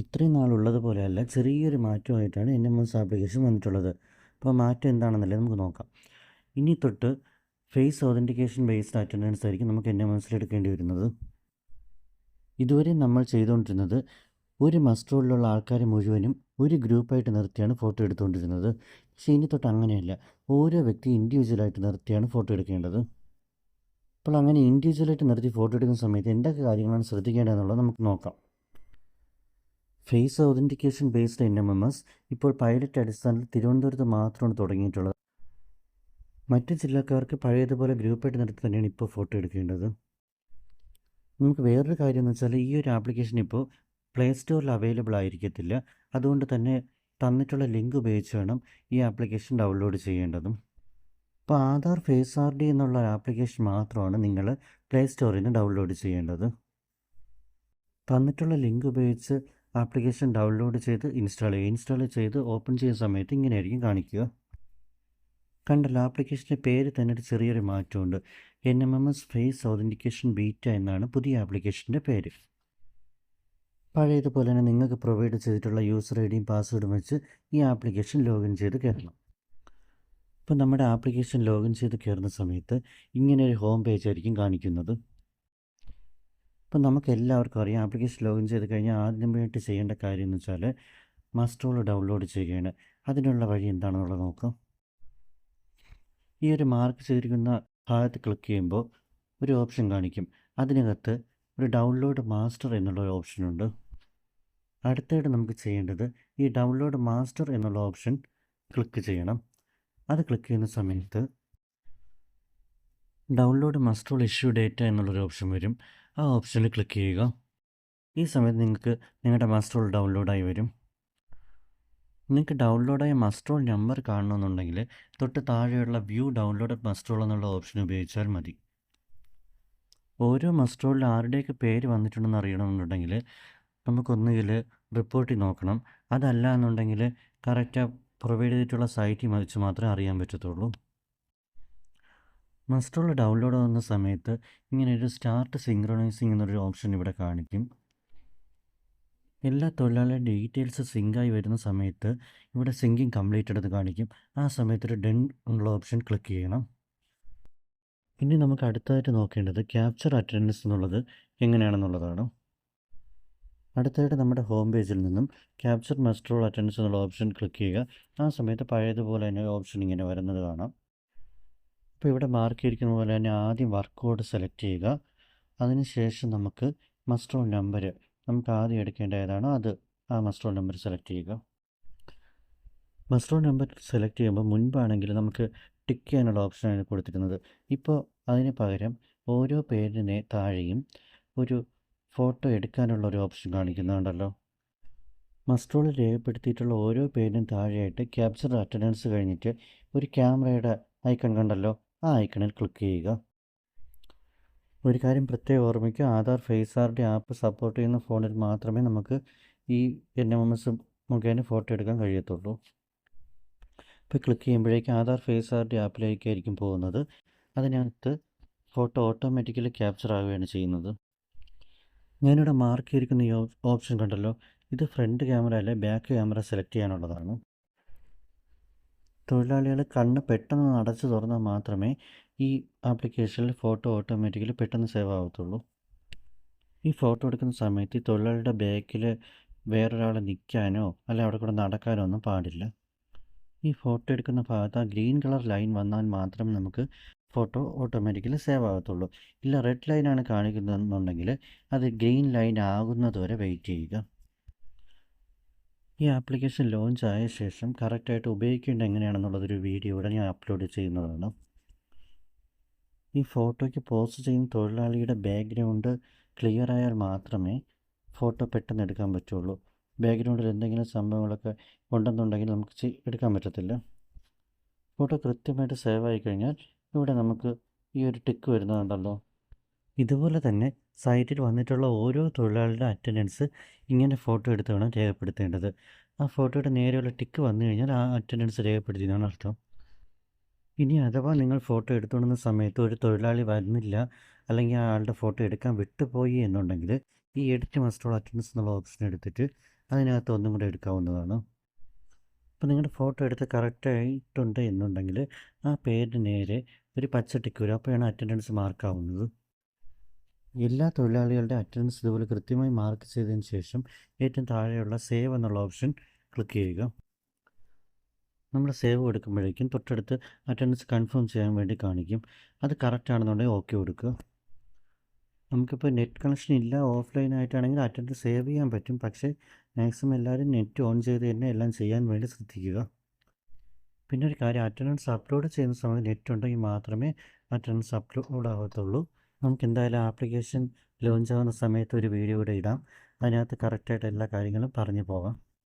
ഇത്രയും നാളുള്ളതുപോലെയല്ല ചെറിയൊരു മാറ്റമായിട്ടാണ് എൻ എം എസ് ആപ്ലിക്കേഷൻ വന്നിട്ടുള്ളത്. അപ്പോൾ മാറ്റം എന്താണെന്നല്ലേ നമുക്ക് നോക്കാം. ഇനി തൊട്ട് ഫേസ് ഓതന്റിക്കേഷൻ ബേസ്ഡ് അറ്റൻഡൻസ് ആയിരിക്കും നമുക്ക് എൻ എം എസിൽ എടുക്കേണ്ടി വരുന്നത്. ഇതുവരെ നമ്മൾ ചെയ്തുകൊണ്ടിരുന്നത് ഒരു മസ്റ്ററോളിലുള്ള ആൾക്കാർ മുഴുവനും ഒരു ഗ്രൂപ്പായിട്ട് നിർത്തിയാണ് ഫോട്ടോ എടുത്തുകൊണ്ടിരുന്നത്. പക്ഷേ ഇനി തൊട്ട് അങ്ങനെയല്ല. ഓരോ വ്യക്തി ഇൻഡിവിജ്വലായിട്ട് നിർത്തിയാണ് ഫോട്ടോ എടുക്കേണ്ടത്. അപ്പോൾ അങ്ങനെ ഇൻഡിവിജ്വലായിട്ട് നിർത്തി ഫോട്ടോ എടുക്കുന്ന സമയത്ത് എന്തൊക്കെ കാര്യങ്ങളാണ് ശ്രദ്ധിക്കേണ്ടതെന്നുള്ളത് നമുക്ക് നോക്കാം. Face authentication based N M M S ഇപ്പോൾ പൈലറ്റ് അടിസ്ഥാനത്തിൽ തിരുവനന്തപുരത്ത് മാത്രമാണ് തുടങ്ങിയിട്ടുള്ളത്. മറ്റ് ജില്ലക്കാർക്ക് പഴയതുപോലെ ഗ്രൂപ്പായിട്ട് നിർത്തി തന്നെയാണ് ഇപ്പോൾ ഫോട്ടോ എടുക്കേണ്ടത്. നമുക്ക് വേറൊരു കാര്യം എന്ന് വെച്ചാൽ ഈ ഒരു ആപ്ലിക്കേഷൻ ഇപ്പോൾ പ്ലേ സ്റ്റോറിൽ അവൈലബിൾ ആയിരിക്കത്തില്ല. അതുകൊണ്ട് തന്നെ തന്നിട്ടുള്ള ലിങ്ക് ഉപയോഗിച്ച് വേണം ഈ ആപ്ലിക്കേഷൻ ഡൗൺലോഡ് ചെയ്യേണ്ടതും. അപ്പോൾ ആധാർ ഫേസ് ആർ ഡി എന്നുള്ള ആപ്ലിക്കേഷൻ മാത്രമാണ് നിങ്ങൾ പ്ലേ സ്റ്റോറിൽ നിന്ന് ഡൗൺലോഡ് ചെയ്യേണ്ടത്. തന്നിട്ടുള്ള ലിങ്ക് ഉപയോഗിച്ച് ആപ്ലിക്കേഷൻ ഡൗൺലോഡ് ചെയ്ത് ഇൻസ്റ്റാൾ ചെയ്യുക. ഇൻസ്റ്റാൾ ചെയ്ത് ഓപ്പൺ ചെയ്യുന്ന സമയത്ത് ഇങ്ങനെയായിരിക്കും കാണിക്കുക. കണ്ടല്ലോ ആപ്ലിക്കേഷന്റെ പേര് തന്നെ ഒരു ചെറിയൊരു മാറ്റമുണ്ട്. N M M S face authentication beta എന്നാണ് പുതിയ ആപ്ലിക്കേഷന്റെ പേര്. പഴയതുപോലെ തന്നെ നിങ്ങൾക്ക് പ്രൊവൈഡ് ചെയ്തിട്ടുള്ള യൂസർ ഐ ഡിയും പാസ്വേഡും വെച്ച് ഈ ആപ്ലിക്കേഷൻ ലോഗിൻ ചെയ്ത് കയറണം. ഇപ്പോൾ നമ്മുടെ ആപ്ലിക്കേഷൻ ലോഗിൻ ചെയ്ത് കയറുന്ന സമയത്ത് ഇങ്ങനെ ഒരു ഹോം പേജ് ആയിരിക്കും കാണിക്കുന്നത്. ഇപ്പം നമുക്ക് എല്ലാവർക്കും അറിയാം ആപ്ലിക്കേഷൻ ലോഗിൻ ചെയ്ത് കഴിഞ്ഞാൽ ആദ്യം ആദ്യമായിട്ട് ചെയ്യേണ്ട കാര്യം എന്ന് വെച്ചാൽ മസ്റ്റോൾ ഡൗൺലോഡ് ചെയ്യുകയാണ്. അതിനുള്ള വഴി എന്താണെന്നുള്ളത് നോക്കാം. ഈ ഒരു മാർക്ക് ചെയ്തിരിക്കുന്ന ഭാഗത്ത് ക്ലിക്ക് ചെയ്യുമ്പോൾ ഒരു ഓപ്ഷൻ കാണിക്കും. അതിനകത്ത് ഒരു ഡൗൺലോഡ് മാസ്റ്റർ എന്നുള്ള ഒരു ഓപ്ഷനുണ്ട് അടുത്തായിട്ട് നമുക്ക് ചെയ്യേണ്ടത് ഈ ഡൗൺലോഡ് മാസ്റ്റർ എന്നുള്ള ഓപ്ഷൻ ക്ലിക്ക് ചെയ്യണം. അത് ക്ലിക്ക് ചെയ്യുന്ന സമയത്ത് download muster roll issue date എന്നുള്ളൊരു ഓപ്ഷൻ വരും. ആ ഓപ്ഷനിൽ ക്ലിക്ക് ചെയ്യുക. ഈ സമയത്ത് നിങ്ങൾക്ക് നിങ്ങളുടെ മസ്റ്റോൾ ഡൗൺലോഡായി വരും. നിങ്ങൾക്ക് ഡൗൺലോഡായ മസ്റ്റോൾ നമ്പർ കാണണമെന്നുണ്ടെങ്കിൽ തൊട്ട് താഴെയുള്ള വ്യൂ ഡൗൺലോഡ് മസ്റ്റോൾ എന്നുള്ള ഓപ്ഷൻ ഉപയോഗിച്ചാൽ മതി. ഓരോ മസ്റ്റോളിൽ ആരുടെയൊക്കെ പേര് വന്നിട്ടുണ്ടെന്ന് അറിയണമെന്നുണ്ടെങ്കിൽ നമുക്കൊന്നുകിൽ റിപ്പോർട്ടിൽ നോക്കണം. അതല്ല എന്നുണ്ടെങ്കിൽ കറക്റ്റ് പ്രൊവൈഡ് ചെയ്തിട്ടുള്ള സൈറ്റിൽ മതിച്ച് മാത്രമേ അറിയാൻ പറ്റത്തുള്ളൂ. മസ്റ്റോൾ ഡൗൺലോഡ് ആകുന്ന സമയത്ത് ഇങ്ങനെ ഒരു സ്റ്റാർട്ട് സിങ്ക്രണൈസിങ് എന്നൊരു ഓപ്ഷൻ ഇവിടെ കാണിക്കും. എല്ലാ തൊഴിലാളിയുടെ ഡീറ്റെയിൽസ് സിങ്കായി വരുന്ന സമയത്ത് ഇവിടെ സിങ്കിങ് കംപ്ലീറ്റ് എന്ന് കാണിക്കും. ആ സമയത്ത് ഒരു ഡെൻ എന്നുള്ള ഓപ്ഷൻ ക്ലിക്ക് ചെയ്യണം. ഇനി നമുക്ക് അടുത്തതായിട്ട് നോക്കേണ്ടത് ക്യാപ്ചർ അറ്റൻഡൻസ് എന്നുള്ളത് എങ്ങനെയാണെന്നുള്ളതാണ്. അടുത്തതായിട്ട് നമ്മുടെ ഹോം പേജിൽ നിന്നും ക്യാപ്ചർ മസ്റ്റർ അറ്റൻഡൻസ് എന്നുള്ള ഓപ്ഷൻ ക്ലിക്ക് ചെയ്യുക. ആ സമയത്ത് പഴയതുപോലെ തന്നെ ഓപ്ഷൻ ഇങ്ങനെ വരുന്നത് കാണാം. അപ്പോൾ ഇവിടെ മാർക്ക് ചെയ്തിരിക്കുന്ന പോലെ തന്നെ ആദ്യം വർക്ക് സെലക്ട് ചെയ്യുക. അതിനുശേഷം നമുക്ക് മസ്റ്ററോൾ നമ്പർ നമുക്ക് ആദ്യം എടുക്കേണ്ട ഏതാണോ അത് ആ മസ്റ്ററോൾ നമ്പർ സെലക്ട് ചെയ്യുക. മസ്റ്ററോൾ നമ്പർ സെലക്ട് ചെയ്യുമ്പോൾ മുൻപാണെങ്കിൽ നമുക്ക് ടിക്ക് ചെയ്യാനുള്ള ഓപ്ഷനാണ് കൊടുത്തിരുന്നത്. ഇപ്പോൾ അതിന് പകരം ഓരോ പേരിനെ താഴെയും ഒരു ഫോട്ടോ എടുക്കാനുള്ള ഒരു ഓപ്ഷൻ കാണിക്കുന്നുണ്ടല്ലോ. മസ്റ്ററോളിൽ രേഖപ്പെടുത്തിയിട്ടുള്ള ഓരോ പേരിനും താഴെയായിട്ട് ക്യാപ്ചർ അറ്റൻഡൻസ് കഴിഞ്ഞിട്ട് ഒരു ക്യാമറയുടെ ഐക്കൺ കണ്ടല്ലോ. ആ ഐക്കണിൽ ക്ലിക്ക് ചെയ്യുക. ഒരു കാര്യം പ്രത്യേകം ഓർമ്മിക്കുക. Aadhaar face R D app support ചെയ്യുന്ന ഫോണിൽ മാത്രമേ നമുക്ക് ഈ എൻ എം എം എസ് മുഖേന ഫോട്ടോ എടുക്കാൻ കഴിയത്തുള്ളൂ. ഇപ്പോൾ ക്ലിക്ക് ചെയ്യുമ്പോഴേക്കും ആധാർ ഫേസ് ആർ ഡി ആപ്പിലേക്കായിരിക്കും പോകുന്നത്. അതിനകത്ത് ഫോട്ടോ ഓട്ടോമാറ്റിക്കലി ക്യാപ്ചർ ആവുകയാണ് ചെയ്യുന്നത്. ഞാനിവിടെ മാർക്ക് ചെയ്തിരിക്കുന്ന ഈ ഓപ്ഷൻ കണ്ടല്ലോ. ഇത് ഫ്രണ്ട് ക്യാമറ അല്ലെ ബാക്ക് ക്യാമറ സെലക്ട് ചെയ്യാനുള്ളതാണ്. തൊഴിലാളികൾ കണ്ണ് പെട്ടെന്ന് അടച്ചു തുറന്നാൽ മാത്രമേ ഈ ആപ്ലിക്കേഷനിൽ ഫോട്ടോ ഓട്ടോമാറ്റിക്കലി പെട്ടെന്ന് സേവ് ആവത്തുള്ളൂ. ഈ ഫോട്ടോ എടുക്കുന്ന സമയത്ത് ഈ തൊഴിലാളിയുടെ ബാക്കിൽ വേറൊരാൾ നിൽക്കാനോ അല്ലെ അവിടെ കൂടെ നടക്കാനോ ഒന്നും പാടില്ല. ഈ ഫോട്ടോ എടുക്കുന്ന ഭാഗത്ത് ആ ഗ്രീൻ കളർ ലൈൻ വന്നാൽ മാത്രമേ നമുക്ക് ഫോട്ടോ ഓട്ടോമാറ്റിക്കലി സേവ് ആകത്തുള്ളൂ ഇല്ല റെഡ് ലൈനാണ് കാണിക്കുന്നതെന്നുണ്ടെങ്കിൽ അത് ഗ്രീൻ ലൈൻ ആകുന്നതുവരെ വെയിറ്റ് ചെയ്യുക. ഈ ആപ്ലിക്കേഷൻ ലോഞ്ച് ആയ ശേഷം കറക്റ്റായിട്ട് ഉപയോഗിക്കേണ്ടത് എങ്ങനെയാണെന്നുള്ളതൊരു വീഡിയോ ഇവിടെ ഞാൻ അപ്ലോഡ് ചെയ്യുന്നതാണ്. ഈ ഫോട്ടോയ്ക്ക് പോസ്റ്റ് ചെയ്യുന്ന തൊഴിലാളിയുടെ ബാക്ക്ഗ്രൗണ്ട് ക്ലിയർ ആയാൽ മാത്രമേ ഫോട്ടോ പെട്ടെന്ന് എടുക്കാൻ പറ്റുള്ളൂ. ബാക്ക്ഗ്രൗണ്ടിൽ എന്തെങ്കിലും സംഭവങ്ങളൊക്കെ ഉണ്ടെന്നുണ്ടെങ്കിൽ നമുക്ക് എടുക്കാൻ പറ്റത്തില്ല. ഫോട്ടോ കൃത്യമായിട്ട് സേവ് ആയി കഴിഞ്ഞാൽ ഇവിടെ നമുക്ക് ഈ ഒരു ടിക്ക് വരുന്നതുണ്ടല്ലോ. ഇതുപോലെ തന്നെ സൈറ്റിൽ വന്നിട്ടുള്ള ഓരോ തൊഴിലാളിയുടെ അറ്റൻഡൻസ് ഇങ്ങനെ ഫോട്ടോ എടുത്ത് വേണം രേഖപ്പെടുത്തേണ്ടത്. ആ ഫോട്ടോയുടെ നേരെയുള്ള ടിക്ക് വന്നു കഴിഞ്ഞാൽ ആ അറ്റൻഡൻസ് രേഖപ്പെടുത്തിയതാണ് അർത്ഥം. ഇനി അഥവാ നിങ്ങൾ ഫോട്ടോ എടുത്തുകൊണ്ടുന്ന സമയത്ത് ഒരു തൊഴിലാളി വരുന്നില്ല അല്ലെങ്കിൽ ആ ആളുടെ ഫോട്ടോ എടുക്കാൻ വിട്ടുപോയി എന്നുണ്ടെങ്കിൽ ഈ എഡിറ്റ് മസ്റ്റോൾ അറ്റൻഡൻസ് എന്നുള്ള ഓപ്ഷൻ എടുത്തിട്ട് അതിനകത്ത് ഒന്നും കൂടെ എടുക്കാവുന്നതാണ്. അപ്പോൾ നിങ്ങളുടെ ഫോട്ടോ എടുത്ത് കറക്റ്റായിട്ടുണ്ട് എന്നുണ്ടെങ്കിൽ ആ പേരിന് നേരെ ഒരു പച്ച ടിക്ക് വരും. അപ്പോഴാണ് അറ്റൻഡൻസ് മാർക്കാവുന്നത്. എല്ലാ തൊഴിലാളികളുടെ അറ്റൻഡൻസ് ഇതുപോലെ കൃത്യമായി മാർക്ക് ചെയ്തതിന് ശേഷം ഏറ്റവും താഴെയുള്ള സേവ് എന്നുള്ള ഓപ്ഷൻ ക്ലിക്ക് ചെയ്യുക. നമ്മൾ സേവ് കൊടുക്കുമ്പോഴേക്കും തൊട്ടടുത്ത് അറ്റൻഡൻസ് കൺഫേം ചെയ്യാൻ വേണ്ടി കാണിക്കും. അത് കറക്റ്റ് ആണെന്നുണ്ടെങ്കിൽ ഓക്കെ കൊടുക്കുക. നമുക്കിപ്പോൾ നെറ്റ് കണക്ഷൻ ഇല്ല ഓഫ്ലൈൻ ആയിട്ടാണെങ്കിൽ അറ്റൻഡൻസ് സേവ് ചെയ്യാൻ പറ്റും. പക്ഷേ മാക്സിമം എല്ലാവരും നെറ്റ് ഓൺ ചെയ്ത് തന്നെ എല്ലാം ചെയ്യാൻ വേണ്ടി ശ്രദ്ധിക്കുക. പിന്നെ ഒരു കാര്യം അറ്റൻഡൻസ് അപ്ലോഡ് ചെയ്യുന്ന സമയത്ത് നെറ്റ് ഉണ്ടെങ്കിൽ മാത്രമേ അറ്റൻഡൻസ് അപ്ലോഡ് ആവത്തുള്ളൂ. നമുക്ക് എന്തായാലും ആപ്ലിക്കേഷൻ ലോഞ്ച് ആവുന്ന സമയത്ത് ഒരു വീഡിയോ കൂടെ ഇടാം. അതിനകത്ത് കറക്റ്റായിട്ട് എല്ലാ കാര്യങ്ങളും പറഞ്ഞു പോകാം.